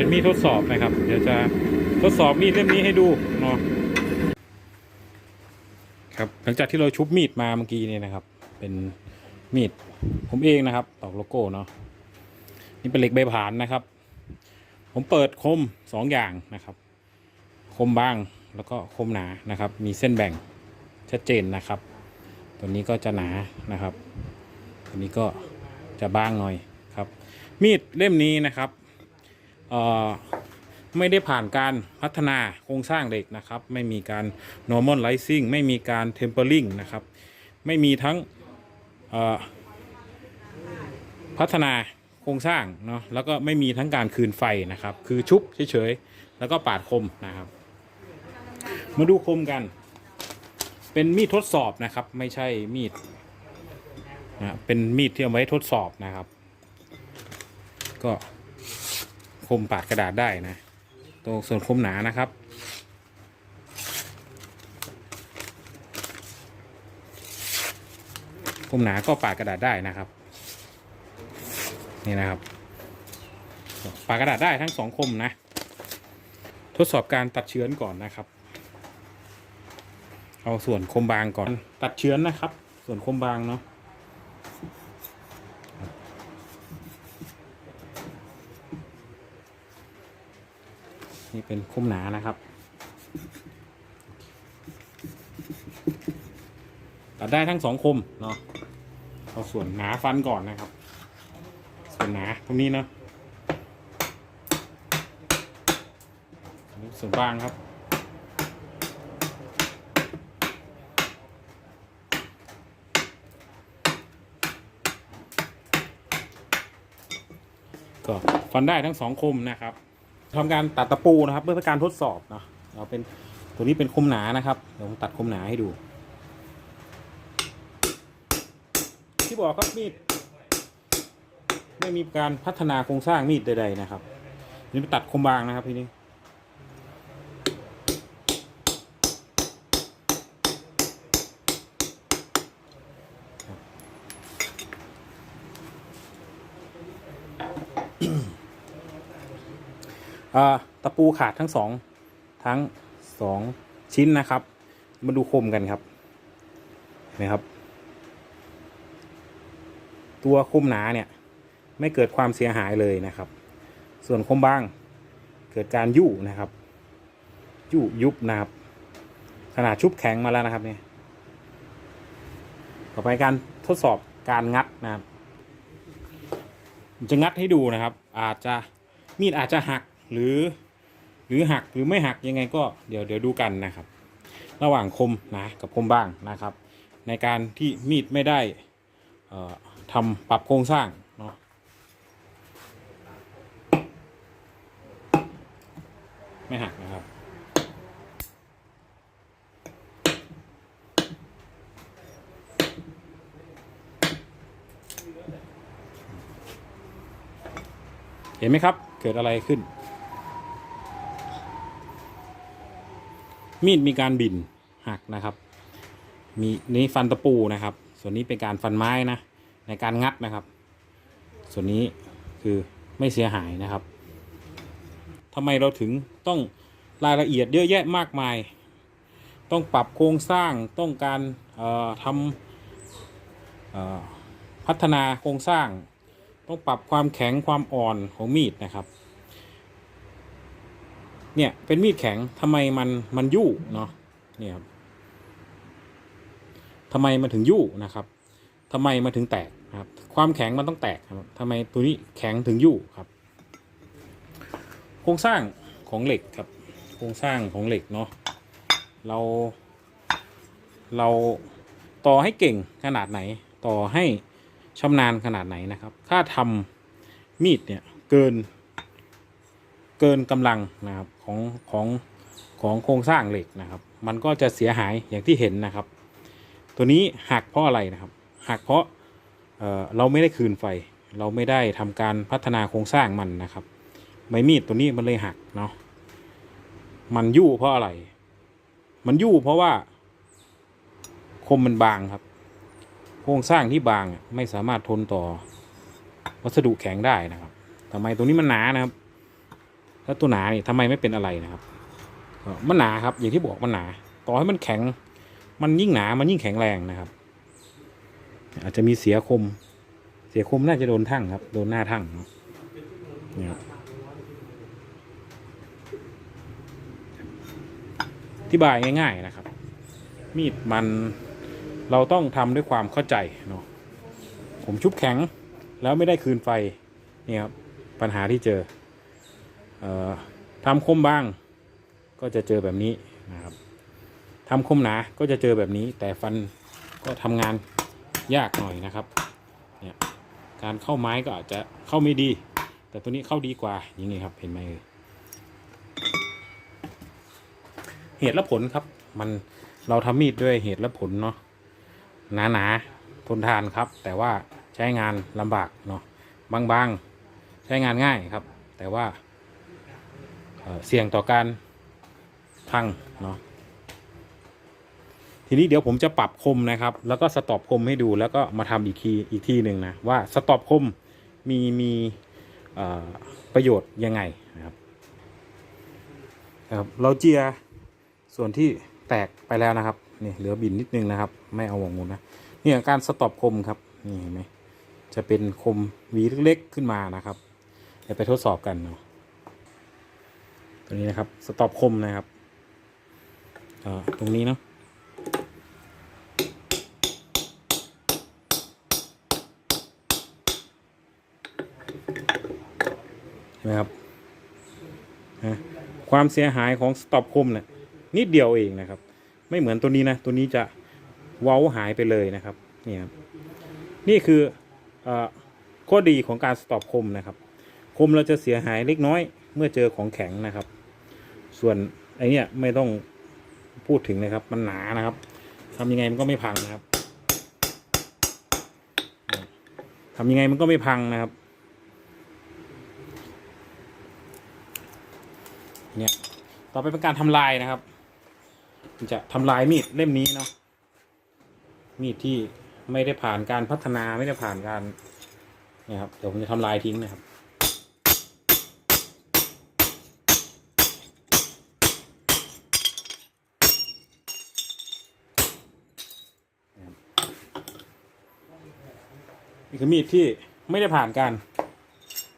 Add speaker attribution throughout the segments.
Speaker 1: เป็นมีดทดสอบนะครับ เดี๋ยวจะทดสอบมีดเล่มนี้ให้ดูเนาะครับหลังจากที่เราชุบมีดมาเมื่อกี้เนี่ยนะครับ เป็นมีดผมเองนะครับตอกโลโก้เนาะนี่เป็นเหล็กใบผ่านนะครับ ผมเปิดคมสองอย่างนะครับ คมบางแล้วก็คมหนานะครับ มีเส้นแบ่งชัดเจนนะครับ ตัวนี้ก็จะหนานะครับ ตัวนี้ก็จะบางหน่อยครับ มีดเล่มนี้นะครับ ไม่ได้ผ่านการพัฒนาโครงสร้างเหล็กนะครับ ไม่มีการ normalizing ไม่มีการ tempering นะครับ ไม่มีทั้งพัฒนาโครงสร้างเนาะแล้วก็ไม่มีทั้งการคืนไฟนะครับ คือชุบเฉยๆ แล้วก็ปาดคมนะครับ มาดูคมกัน เป็นมีดทดสอบนะครับ ไม่ใช่มีดนะเป็นมีดที่เอาไว้ทดสอบนะครับ ก็ คมปาดกระดาษได้นะตัวส่วนคมหนานะครับ คมหนาก็ปาดกระดาษได้นะครับ นี่นะครับ ปาดกระดาษได้ทั้งสองคมนะ ทดสอบการตัดเชื้อนก่อนนะครับ เอาส่วนคมบางก่อนตัดเชื้อนนะครับ ส่วนคมบางเนาะ เป็นคมหนานะครับ ตัดได้ทั้งสองคมเนาะเอาส่วนหนาฟันก่อนนะครับ ส่วนหนาตรงนี้เนาะส่วนบางครับก็ฟันได้ทั้งสองคมนะครับ ทำการตัดตะปูนะครับ เพื่อการทดสอบนะเราเป็นตัวนี้เป็นคมหนานะครับเดี๋ยวผมตัดคมหนาให้ดู ที่บอกครับมีดไม่มีการพัฒนาโครงสร้างมีดใดๆนะครับนี่ไปตัดคมบางนะครับทีนี้ ตะปูขาดทั้งสองทั้งสองชิ้นนะครับ มาดูคมกันครับเห็นะครับ ตัวคมหนาเนี่ยไม่เกิดความเสียหายเลยนะครับ ส่วนคมบางเกิดการยุ่นะครับยุ่ยุบนะครับ ขนาดชุบแข็งมาแล้วนะครับเนี่ยต่อไปการทดสอบการงัดนะครับจะงัดให้ดูนะครับ อาจจะมีดอาจจะหัก หรือ หรือหักหรือไม่หักยังไงก็เดี๋ยวเดี๋ยวดูกันนะครับ ระหว่างคมนะกับคมบ้างนะครับ ในการที่มีดไม่ได้เอ่อทำปรับโครงสร้างเนาะไม่หักนะครับเห็นไหมครับ เกิดอะไรขึ้น มีดมีการบินหักนะครับ มีนี้ฟันตะปูนะครับ ส่วนนี้เป็นการฟันไม้นะในการงัดนะครับ ส่วนนี้คือไม่เสียหายนะครับทำไมเราถึงต้องรายละเอียดเยอะแยะมากมาย ต้องปรับโครงสร้างต้องการทำเอ่อพัฒนาโครงสร้าง ต้องปรับความแข็งความอ่อนของมีดนะครับ เนี่ยเป็นมีดแข็งทำไมมันมันยู่เนาะเนี่ยครับทำไมมันถึงยู่นะครับทำไมมันถึงแตกครับ ความแข็งมันต้องแตกครับทำไมตัวนี้แข็งถึงยู่ครับ โครงสร้างของเหล็กครับ โครงสร้างของเหล็กเนาะเรา เราต่อให้เก่งขนาดไหน ต่อให้ชำนาญขนาดไหนนะครับ ถ้าทำมีดเนี่ยเกิน เกินกำลังนะครับของของของโครงสร้างเหล็กนะครับ มันก็จะเสียหายอย่างที่เห็นนะครับ ตัวนี้หักเพราะอะไรนะครับหักเพราะเเราไม่ได้คืนไฟ เราไม่ได้ทำการพัฒนาโครงสร้างมันนะครับใบมีดตัวนี้มันเลยหักเนาะมันยู่เพราะอะไร มันยู่เพราะว่า คมมันบางครับ โครงสร้างที่บางไม่สามารถทนต่อวัสดุแข็งได้นะครับทำไมตัวนี้มันหนานะครับ แล้วตัวหนานี่ทำไมไม่เป็นอะไรนะครับมันหนาครับ อย่างที่บอกมันหนา ต่อให้มันแข็ง มันยิ่งหนา มันยิ่งแข็งแรงนะครับ อาจจะมีเสียคม เสียคมน่าจะโดนทั่งครับ โดนหน้าทั่งเนี่ยครับอธิบายง่าย ๆนะครับ มีดมันเราต้องทำด้วยความเข้าใจเนาะผมชุบแข็งแล้วไม่ได้คืนไฟนี่ครับปัญหาที่เจอ ทำคมบางก็จะเจอแบบนี้นะครับทำคมหนาก็จะเจอแบบนี้ แต่ฟันก็ทำงานยากหน่อยนะครับเนี่ยการเข้าไม้ก็อาจจะเข้าไม่ดี แต่ตัวนี้เข้าดีกว่าอย่างนี้ครับเห็นไหมเอ่ยเหตุและผลครับ มันเราทำมีดด้วยเหตุและผลเนาะหนาหนาทนทานครับ แต่ว่าใช้งานลำบากเนาะบางๆ ใช้งานง่ายครับ แต่ว่า เสี่ยงต่อการพังเนาะทีนี้เดี๋ยวผมจะปรับคมนะครับ แล้วก็สต็อปคมให้ดูแล้วก็มาทำอีกทีอีกทีหนึ่งนะว่าสต็อปคมมีมีประโยชน์ยังไงนะครับครับเราเจียส่วนที่แตกไปแล้วนะครับนี่เหลือบินนิดนึงนะครับ ไม่เอาหวงงูนะเนี่ยการสต็อปคมครับนี่เห็นไหมจะเป็นคมวีเล็กๆขึ้นมานะครับเดี๋ยวไปทดสอบกันเนาะ ตัวนี้นะครับ สต็อปคมนะครับตรงนี้เนาะเห็นไหมครับนะความเสียหายของสต็อปคมเนี่ยนิดเดียวเองนะครับ ไม่เหมือนตัวนี้นะ ตัวนี้จะเว้าหายไปเลยนะครับนี่ครับนี่คืออข้อดีของการสต็อปคมนะครับ คมเราจะเสียหายเล็กน้อยเมื่อเจอของแข็งนะครับ ส่วนไอเนี้ยไม่ต้องพูดถึงนะครับ มันหนานะครับทำยังไงมันก็ไม่พังนะครับทำยังไงมันก็ไม่พังนะครับ เนี่ยต่อไปเป็นการทำลายนะครับจะทำลายมีดเล่มนี้เนาะมีดที่ไม่ได้ผ่านการพัฒนาไม่ได้ผ่านการเนี่ยครับเดี๋ยวผมจะทำลายทิ้งนะครับ นี่คือมีดที่ไม่ได้ผ่านการ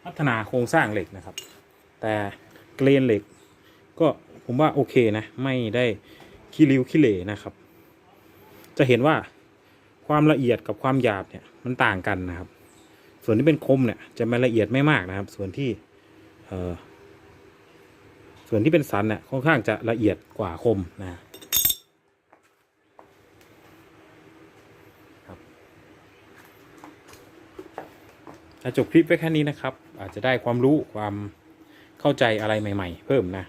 Speaker 1: พัฒนาโครงสร้างเหล็กนะครับ แต่เกรนเหล็ก ก็ผมว่าโอเคนะไม่ได้ขี้ริ้วขี้เหร่นะครับ จะเห็นว่าความละเอียดกับความหยาบเนี่ยมันต่างกันนะครับ ส่วนที่เป็นคมเนี่ยจะไม่ละเอียดไม่มากนะครับ ส่วนที่เออส่วนที่เป็นสันเนี่ยค่อนข้างจะละเอียดกว่าคมนะ จบคลิปไว้แค่นี้นะครับ อาจจะได้ความรู้ความเข้าใจอะไรใหม่ ๆ เพิ่มนะ